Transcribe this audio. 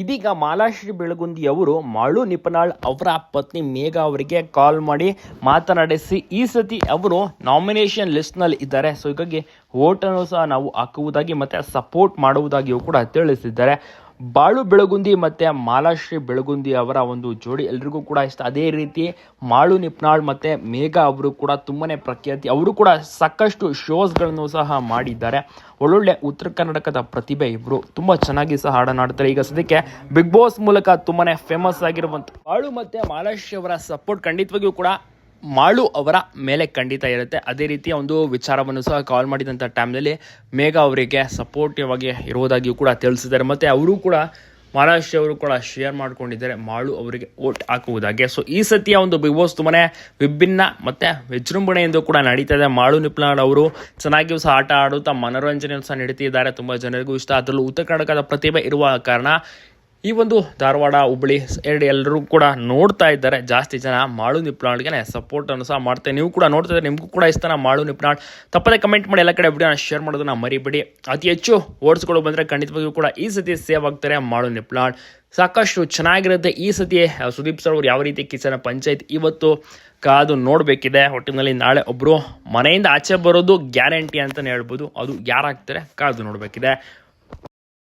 ಇದೀಗ ಮಾಲಾಶ್ರೀ ಬೆಳಗುಂದಿ ಅವರು ಮಾಳು ನಿಪನಾಳ್ ಅವರ ಪತ್ನಿ ಮೇಘ ಅವರಿಗೆ ಕಾಲ್ ಮಾಡಿ ಮಾತನಾಡಿಸಿ, ಈ ಸತಿ ಅವರು ನಾಮಿನೇಷನ್ ಲಿಸ್ಟ್ನಲ್ಲಿ ಇದ್ದಾರೆ. ಸೊ ಹೀಗಾಗಿ ಓಟನ್ನು ಸಹ ನಾವು ಹಾಕುವುದಾಗಿ ಮತ್ತೆ ಸಪೋರ್ಟ್ ಮಾಡುವುದಾಗಿಯೂ ಕೂಡ ತಿಳಿಸಿದ್ದಾರೆ. ಬಾಳು ಬೆಳಗುಂದಿ ಮತ್ತೆ ಮಾಲಾಶ್ರೀ ಬೆಳಗುಂದಿ ಅವರ ಒಂದು ಜೋಡಿ ಎಲ್ರಿಗೂ ಕೂಡ ಇಷ್ಟ. ಅದೇ ರೀತಿ ಮಾಳು ನಿಪ್ನಾಳ್ ಮತ್ತೆ ಮೇಘ ಅವರು ಕೂಡ ತುಂಬಾನೇ ಪ್ರಖ್ಯಾತಿ. ಅವರು ಕೂಡ ಸಾಕಷ್ಟು ಶೋಸ್ಗಳನ್ನು ಸಹ ಮಾಡಿದ್ದಾರೆ. ಒಳ್ಳೊಳ್ಳೆ ಉತ್ತರ ಕರ್ನಾಟಕದ ಪ್ರತಿಭೆ ಇಬ್ಬರು ತುಂಬಾ ಚೆನ್ನಾಗಿ ಸಹ ಹಾಡನಾಡ್ತಾರೆ. ಈಗ ಸದ್ಯಕ್ಕೆ ಬಿಗ್ ಬಾಸ್ ಮೂಲಕ ತುಂಬಾನೇ ಫೇಮಸ್ ಆಗಿರುವಂಥ ಬಾಳು ಮತ್ತೆ ಮಾಲಾಶ್ರೀ ಅವರ ಸಪೋರ್ಟ್ ಖಂಡಿತವಾಗಿಯೂ ಕೂಡ ಮಾಳು ಅವರ ಮೇಲೆ ಖಂಡಿತ ಇರುತ್ತೆ. ಅದೇ ರೀತಿಯ ಒಂದು ವಿಚಾರವನ್ನು ಸಹ ಕಾಲ್ ಮಾಡಿದಂಥ ಟೈಮ್ನಲ್ಲಿ ಮೇಘ ಅವರಿಗೆ ಸಪೋರ್ಟಿವ್ ಆಗಿ ಇರುವುದಾಗಿಯೂ ಕೂಡ ತಿಳಿಸಿದ್ದಾರೆ. ಮತ್ತು ಅವರು ಕೂಡ ಮಹಾರಾಷ್ಟ್ರ ಅವರು ಕೂಡ ಶೇರ್ ಮಾಡ್ಕೊಂಡಿದ್ದಾರೆ ಮಾಳು ಅವರಿಗೆ ವೋಟ್ ಹಾಕುವುದಾಗಿ. ಸೊ ಈ ಸತಿಯ ಒಂದು ಬಿಗ್ ಬಾಸ್ ತುಂಬಾ ವಿಭಿನ್ನ ಮತ್ತು ವಿಜೃಂಭಣೆಯಿಂದ ಕೂಡ ನಡೀತಾ ಇದೆ. ಮಾಳು ನಿಪ್ಲಾಡ್ ಅವರು ಚೆನ್ನಾಗಿಯೂ ಸಹ ಆಟ ಆಡುತ್ತಾ ಮನೋರಂಜನೆಯನ್ನು ಸಹ ನೀಡುತ್ತಿದ್ದಾರೆ. ತುಂಬ ಜನರಿಗೂ ಇಷ್ಟ. ಅದರಲ್ಲೂ ಉತ್ತರ ಕರ್ನಾಟಕದ ಪ್ರತಿಭೆ ಇರುವ ಕಾರಣ ಈ ಒಂದು ಧಾರವಾಡ ಹುಬ್ಬಳ್ಳಿ ಎರಡು ಎಲ್ಲರೂ ಕೂಡ ನೋಡ್ತಾ ಇದ್ದಾರೆ. ಜಾಸ್ತಿ ಜನ ಮಾಳು ನಿಪ್ನಾಳ್ಗೆ ಸಪೋರ್ಟ್ ಅನ್ನು ಸಹ ಮಾಡ್ತೇನೆ ನೀವು ಕೂಡ ನೋಡ್ತಾ ಇದ್ದಾರೆ ನಿಮಗೂ ಕೂಡ ಇಷ್ಟನ ಮಾಳು ನಿಪ್ನಾಳ್. ತಪ್ಪದೇ ಕಮೆಂಟ್ ಮಾಡಿ ಎಲ್ಲ ಕಡೆ ವಿಡಿಯೋನ ಶೇರ್ ಮಾಡೋದನ್ನ ಮರಿಬೇಡಿ. ಅತಿ ಹೆಚ್ಚು ಓಡಿಸ್ಕೊಳ್ಳೋ ಬಂದರೆ ಖಂಡಿತವಾಗಿಯೂ ಕೂಡ ಈ ಸತಿ ಸೇವ್ ಆಗ್ತಾರೆ ಮಾಳು ನಿಪ್ನಾಳ್. ಸಾಕಷ್ಟು ಚೆನ್ನಾಗಿರುತ್ತೆ ಈ ಸತಿ. ಸುದೀಪ್ ಸರ್ ಅವರು ಯಾವ ರೀತಿ ಕಿಚನ ಪಂಚಾಯತ್ ಇವತ್ತು ಕಾದು ನೋಡಬೇಕಿದೆ. ಒಟ್ಟಿನಲ್ಲಿ ನಾಳೆ ಒಬ್ಬರು ಮನೆಯಿಂದ ಆಚೆ ಬರೋದು ಗ್ಯಾರಂಟಿ ಅಂತಲೇ ಹೇಳ್ಬೋದು. ಅದು ಯಾರಾಗ್ತಾರೆ ಕಾದು ನೋಡಬೇಕಿದೆ.